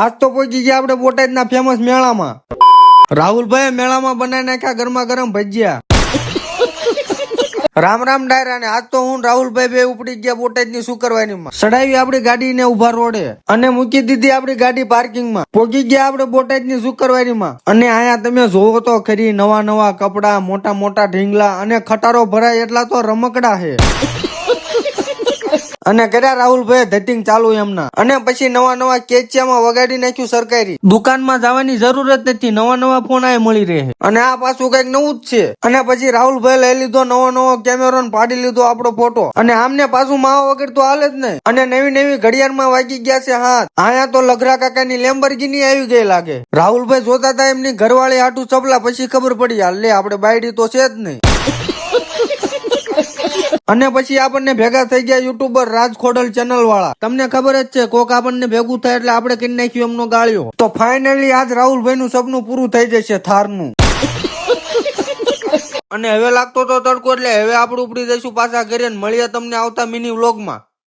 આજ તો પહોંચી ગયા આપણે બોટાદના ફેમસ મેળામાં. રાહુલભાઈ મેળામાં બનાવી નાખ્યા ગરમા ગરમ ભજીયા. રામ રામ ડાયરા ને આજ તો હું રાહુલભાઈ બે ઉપડી ગયા બોટાદની સુકરવાની માં સડાવી આપડી ગાડી ને ઊભા રોડે અને મૂકી દીધી આપડી ગાડી પાર્કિંગમાં પોગી ગયા આપણે બોટાદની સુકરવાની માં અને અહીંયા તમે જોવો તો ખરી નવા નવા કપડા, મોટા મોટા ઢીંગલા અને ખટારો ભરાય એટલા તો રમકડા છે. અને કર્યા રાહુલભાઈ ધટિંગ ચાલુ એમના. અને પછી નવા નવા કેચિયામાં વગાડી નાખ્યું સરકારી. દુકાનમાં જવાની જરૂર જ નથી, નવા નવા ફોન આ મળી રહે. અને આ પાછું કંઈક નવું જ છે. અને પછી રાહુલભાઈ લઈ લીધો નવો નવો કેમેરો પાડી લીધો આપણો ફોટો અને આમને પાછું માવા વગર તો હાલે જ નહીં. અને નવી નવી ઘડિયાળમાં વાગી ગયા છે હાથ. આયા તો લગરા કાકાની લેમ્બરગીની આવી ગઈ લાગે. રાહુલભાઈ જોતા હતા એમની ઘરવાળી હાટું ચપલા, પછી ખબર પડી, હાલ લે, આપણે બાયડી તો છે જ નહીં. અને પછી આપણને ભેગા થઈ ગયા યુટ્યુબર રાજ ખોડલ ચેનલ વાળા તમને ખબર જ છે, કોક આપણને ભેગું થાય એટલે આપણે કરી નાખ્યું એમનો ગાળ્યો. તો ફાઇનલી આજ રાહુલભાઈ નું સપનું પૂરું થઈ જશે થારનું. અને હવે લાગતો તો તડકો એટલે હવે આપણે ઉપડી જઈશું પાછા ઘરે મળીએ તમને આવતા મિની વ્લોગમાં